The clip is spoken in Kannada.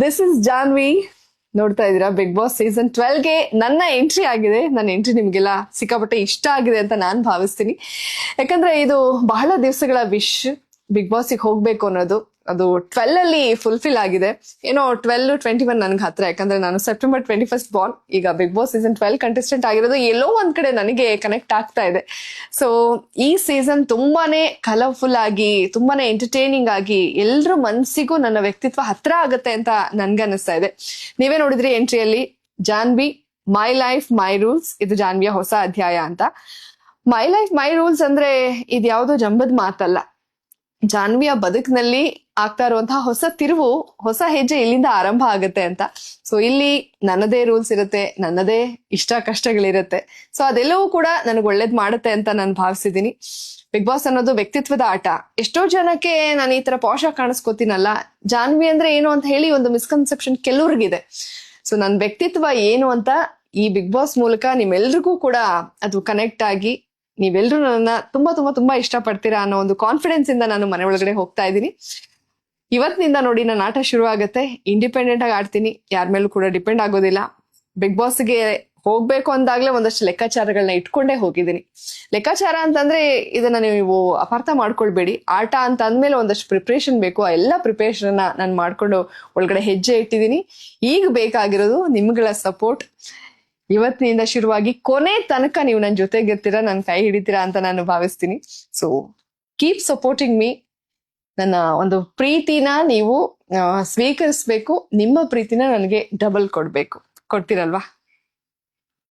ದಿಸ್ ಇಸ್ ಜಾನ್ವಿ ನೋಡ್ತಾ ಇದ್ದೀರಾ? ಬಿಗ್ ಬಾಸ್ ಸೀಸನ್ ಟ್ವೆಲ್ಗೆ ನನ್ನ ಎಂಟ್ರಿ ಆಗಿದೆ. ನನ್ನ ಎಂಟ್ರಿ ನಿಮಗೆಲ್ಲ ಸಿಕ್ಕಾಪಟ್ಟೆ ಇಷ್ಟ ಆಗಿದೆ ಅಂತ ನಾನು ಭಾವಿಸ್ತೀನಿ. ಯಾಕಂದ್ರೆ ಇದು ಬಹಳ ದಿವಸಗಳ ವಿಶ್ ಬಿಗ್ ಬಾಸಿಗೆ ಹೋಗ್ಬೇಕು ಅನ್ನೋದು. ಅದು ಟ್ವೆಲ್ ಅಲ್ಲಿ ಫುಲ್ಫಿಲ್ ಆಗಿದೆ. ಏನೋ ಟ್ವೆಲ್ ಟ್ವೆಂಟಿ ಒನ್ ನನ್ಗೆ ಹತ್ರ, ಯಾಕಂದ್ರೆ ನಾನು ಸೆಪ್ಟೆಂಬರ್ ಟ್ವೆಂಟಿ ಫಸ್ಟ್ ಬಾರ್ನ್ ಈಗ Bigg Boss season twelve contestant ಆಗಿರೋದು ಎಲ್ಲೋ ಒಂದ್ ಕಡೆ ನನಗೆ ಕನೆಕ್ಟ್ ಆಗ್ತಾ ಇದೆ. ಸೊ ಈ ಸೀಸನ್ ತುಂಬಾನೇ ಕಲರ್ಫುಲ್ ಆಗಿ, ತುಂಬಾನೇ ಎಂಟರ್ಟೈನಿಂಗ್ ಆಗಿ ಎಲ್ರ ಮನ್ಸಿಗೂ ನನ್ನ ವ್ಯಕ್ತಿತ್ವ ಹತ್ರ ಆಗುತ್ತೆ ಅಂತ ನನ್ಗನ್ನಿಸ್ತಾ ಇದೆ. ನೀವೇ ನೋಡಿದ್ರಿ ಎಂಟ್ರಿಯಲ್ಲಿ Jahnavi my life my rules ಇದು ಜಾನ್ವಿಯ ಹೊಸ ಅಧ್ಯಾಯ ಅಂತ. ಮೈ ಲೈಫ್ ಮೈ ರೂಲ್ಸ್ ಅಂದ್ರೆ ಇದು ಜಂಬದ ಜಂಬದ್ ಮಾತಲ್ಲ. ಜಾನ್ವಿಯ ಬದುಕಿನಲ್ಲಿ ಆಗ್ತಾ ಇರುವಂತಹ ಹೊಸ ತಿರುವು, ಹೊಸ ಹೆಜ್ಜೆ ಇಲ್ಲಿಂದ ಆರಂಭ ಆಗುತ್ತೆ ಅಂತ. ಸೊ ಇಲ್ಲಿ ನನ್ನದೇ ರೂಲ್ಸ್ ಇರುತ್ತೆ, ನನ್ನದೇ ಇಷ್ಟ ಕಷ್ಟಗಳಿರುತ್ತೆ. ಸೊ ಅದೆಲ್ಲವೂ ಕೂಡ ನನಗೆ ಒಳ್ಳೇದ್ ಮಾಡುತ್ತೆ ಅಂತ ನಾನು ಭಾವಿಸಿದೀನಿ ಬಿಗ್ ಬಾಸ್ ಅನ್ನೋದು ವ್ಯಕ್ತಿತ್ವದ ಆಟ. ಎಷ್ಟೋ ಜನಕ್ಕೆ ನಾನು ಈ ತರ ಪಾಶ ಕಾಣಿಸ್ಕೋತೀನಲ್ಲ. ಜಾನ್ವಿ ಅಂದ್ರೆ ಏನು ಅಂತ ಹೇಳಿ ಒಂದು ಮಿಸ್ಕನ್ಸೆಪ್ಷನ್ ಕೆಲವ್ರಿಗಿದೆ. ಸೊ ನನ್ನ ವ್ಯಕ್ತಿತ್ವ ಏನು ಅಂತ ಈ ಬಿಗ್ ಬಾಸ್ ಮೂಲಕ ನಿಮ್ಮೆಲ್ರಿಗೂ ಕೂಡ ಅದು ಕನೆಕ್ಟ್ ಆಗಿ ನೀವೆಲ್ಲರೂ ನನ್ನ ತುಂಬಾ ತುಂಬಾ ತುಂಬಾ ಇಷ್ಟಪಡ್ತೀರಾ ಅನ್ನೋ ಒಂದು ಕಾನ್ಫಿಡೆನ್ಸ್ ಇಂದ ನಾನು ಮನೆ ಒಳಗಡೆ ಹೋಗ್ತಾ ಇದ್ದೀನಿ. ಇವತ್ತಿನಿಂದ ನೋಡಿ ನನ್ನ ಆಟ ಶುರು ಆಗುತ್ತೆ ಇಂಡಿಪೆಂಡೆಂಟ್ ಆಗಿ ಆಡ್ತೀನಿ. ಯಾರ ಮೇಲೂ ಕೂಡ ಡಿಪೆಂಡ್ ಆಗೋದಿಲ್ಲ. ಬಿಗ್ ಬಾಸ್ಗೆ ಹೋಗ್ಬೇಕು ಅಂದಾಗ್ಲೇ ಒಂದಷ್ಟು ಲೆಕ್ಕಾಚಾರಗಳನ್ನ ಇಟ್ಕೊಂಡೇ ಹೋಗಿದ್ದೀನಿ. ಲೆಕ್ಕಾಚಾರ ಅಂತಂದ್ರೆ ಇದನ್ನ ನೀವು ಅಪಾರ್ಥ ಮಾಡ್ಕೊಳ್ಬೇಡಿ. ಆಟ ಅಂತ ಅಂದ್ಮೇಲೆ ಒಂದಷ್ಟು ಪ್ರಿಪ್ರೇಷನ್ ಬೇಕು. ಆ ಎಲ್ಲ ಪ್ರಿಪರೇಷನ್ ನಾನು ಮಾಡ್ಕೊಂಡು ಒಳಗಡೆ ಹೆಜ್ಜೆ ಇಟ್ಟಿದ್ದೀನಿ. ಈಗ ಬೇಕಾಗಿರೋದು ನಿಮ್ಗಳ ಸಪೋರ್ಟ್ ಇವತ್ತಿನಿಂದ ಶುರುವಾಗಿ ಕೊನೆ ತನಕ ನೀವು ನನ್ನ ಜೊತೆಗಿರ್ತೀರಾ ನನ್ನ ಕೈ ಹಿಡಿತೀರಾ ಅಂತ ನಾನು ಭಾವಿಸ್ತೀನಿ. ಸೊ ಕೀಪ್ ಸಪೋರ್ಟಿಂಗ್ ಮೀ ನನ್ನ ಒಂದು ಪ್ರೀತಿನ ನೀವು ಸ್ವೀಕರಿಸಬೇಕು. ನಿಮ್ಮ ಪ್ರೀತಿನ ನನಗೆ ಡಬಲ್ ಕೊಡ್ಬೇಕು. ಕೊಡ್ತೀರಲ್ವಾ?